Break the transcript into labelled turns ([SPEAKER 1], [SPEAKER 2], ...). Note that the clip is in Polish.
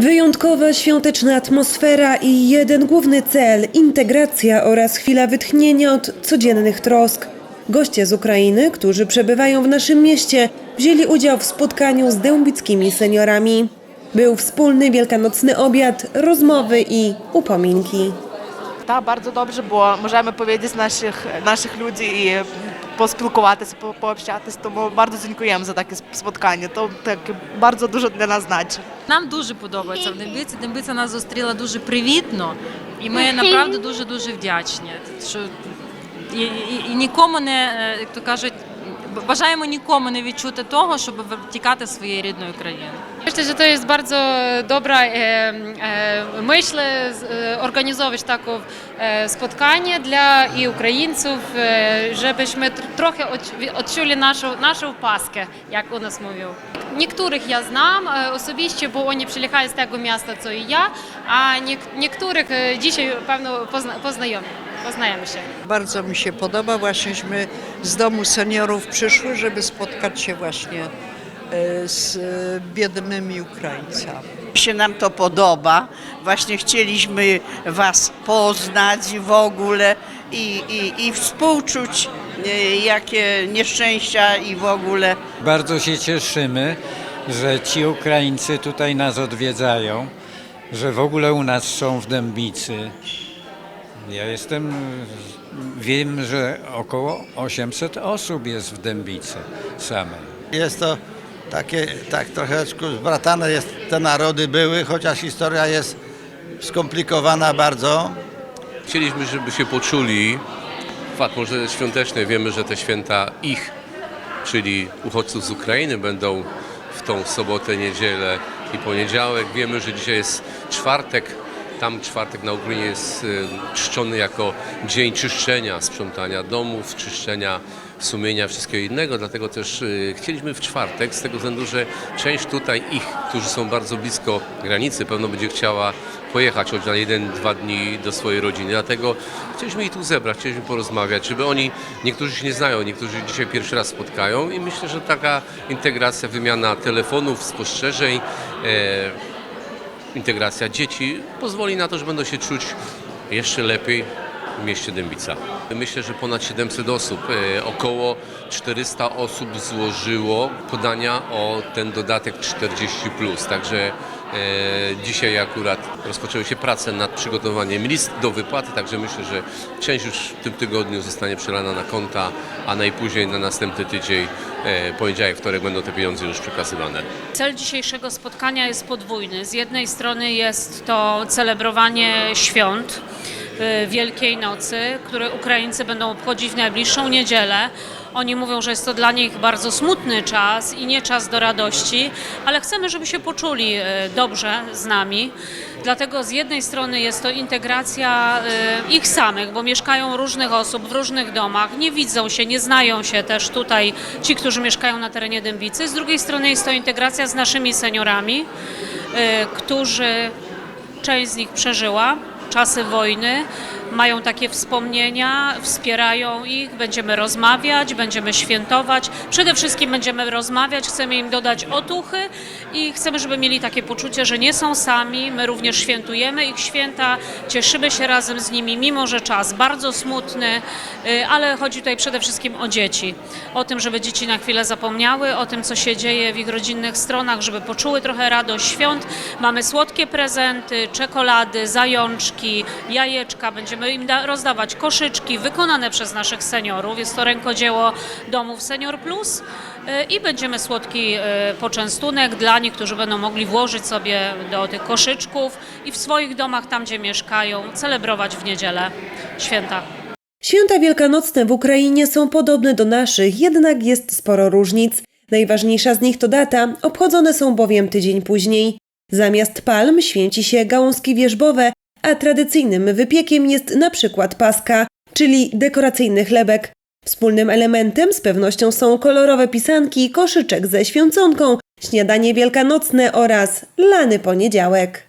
[SPEAKER 1] Wyjątkowa świąteczna atmosfera i jeden główny cel integracja oraz chwila wytchnienia od codziennych trosk. Goście z Ukrainy, którzy przebywają w naszym mieście, wzięli udział w spotkaniu z dębickimi seniorami. Był wspólny wielkanocny obiad, rozmowy i upominki.
[SPEAKER 2] Tak, bardzo dobrze było. Możemy powiedzieć naszych, naszych ludzi i поспілкуватися, по- пообщатися. Тому дуже дякуємо за таке споткання. То так дуже дуже для нас значить.
[SPEAKER 3] Нам дуже подобається в Дембиці. Дембиця нас зустріла дуже привітно, і ми направду дуже дуже вдячні. Що і, і, і нікому не е, як то кажуть. Bажаємо nikomu nie відчути того, щоб втікати з
[SPEAKER 4] e, e, e, e, spotkanie dla i Ukraińców, e, żebyśmy tr- trochę odczu- odczuli naszą, naszą paskę, jak u nas mówił. Niektórych ja znam e, osobiście, bo oni przyjechają z tego miasta, co i ja, a niek- niektórych e, dzisiaj pewno pozna, poznajemy, poznajemy się.
[SPEAKER 5] Bardzo mi się podoba. Właśnieśmy z domu seniorów przyszły, żeby spotkać się właśnie e, z biednymi Ukraińcami.
[SPEAKER 6] się nam to podoba. Właśnie chcieliśmy Was poznać w ogóle i, i, i współczuć, e, jakie nieszczęścia i w ogóle.
[SPEAKER 7] Bardzo się cieszymy, że ci Ukraińcy tutaj nas odwiedzają, że w ogóle u nas są w Dębicy. Ja jestem, wiem, że około 800 osób jest w Dębicy samej.
[SPEAKER 8] Jest to takie, tak troszeczkę zbratane jest, te narody były, chociaż historia jest skomplikowana bardzo.
[SPEAKER 9] Chcieliśmy, żeby się poczuli w atmosferze świątecznej. Wiemy, że te święta ich, czyli uchodźców z Ukrainy, będą w tą sobotę, niedzielę i poniedziałek. Wiemy, że dzisiaj jest czwartek. Tam czwartek na Ukrainie jest y, czczony jako dzień czyszczenia, sprzątania domów, czyszczenia sumienia, wszystkiego innego. Dlatego też y, chcieliśmy w czwartek, z tego względu, że część tutaj ich, którzy są bardzo blisko granicy, pewno będzie chciała pojechać choć na jeden, dwa dni do swojej rodziny. Dlatego chcieliśmy ich tu zebrać, chcieliśmy porozmawiać, żeby oni, niektórzy się nie znają, niektórzy dzisiaj pierwszy raz spotkają i myślę, że taka integracja, wymiana telefonów, spostrzeżeń, e, integracja dzieci pozwoli na to, że będą się czuć jeszcze lepiej w mieście Dębica. Myślę, że ponad 700 osób, e, około 400 osób złożyło podania o ten dodatek 40+. Także e, dzisiaj akurat rozpoczęły się prace nad przygotowaniem list do wypłaty, także myślę, że część już w tym tygodniu zostanie przelana na konta, a najpóźniej na następny tydzień, e, poniedziałek, wtorek będą te pieniądze już przekazywane.
[SPEAKER 4] Cel dzisiejszego spotkania jest podwójny. Z jednej strony jest to celebrowanie świąt Wielkiej Nocy, które Ukraińcy będą obchodzić w najbliższą niedzielę. Oni mówią, że jest to dla nich bardzo smutny czas i nie czas do radości, ale chcemy, żeby się poczuli y, dobrze z nami. Dlatego z jednej strony jest to integracja y, ich samych, bo mieszkają różnych osób w różnych domach, nie widzą się, nie znają się też tutaj ci, którzy mieszkają na terenie Dębicy. Z drugiej strony jest to integracja z naszymi seniorami, y, którzy część z nich przeżyła czasy wojny, mają takie wspomnienia, wspierają ich, będziemy rozmawiać, będziemy świętować. Przede wszystkim będziemy rozmawiać, chcemy im dodać otuchy i chcemy, żeby mieli takie poczucie, że nie są sami, my również świętujemy ich święta, cieszymy się razem z nimi, mimo że czas bardzo smutny, y, ale chodzi tutaj przede wszystkim o dzieci. O tym, żeby dzieci na chwilę zapomniały, o tym, co się dzieje w ich rodzinnych stronach, żeby poczuły trochę radość świąt. Mamy słodkie prezenty, czekolady, zajączki, jajeczka. Będziemy im da- rozdawać koszyczki wykonane przez naszych seniorów. Jest to rękodzieło domów Senior Plus. y, I będziemy słodki y, poczęstunek dla nich, którzy będą mogli włożyć sobie do tych koszyczków i w swoich domach, tam gdzie mieszkają, celebrować w niedzielę święta.
[SPEAKER 1] Święta wielkanocne w Ukrainie są podobne do naszych, jednak jest sporo różnic. Najważniejsza z nich to data, obchodzone są bowiem tydzień później. Zamiast palm święci się gałązki wierzbowe, a tradycyjnym wypiekiem jest na przykład paska, czyli dekoracyjny chlebek. Wspólnym elementem z pewnością są kolorowe pisanki, koszyczek ze świąconką, śniadanie wielkanocne oraz lany poniedziałek.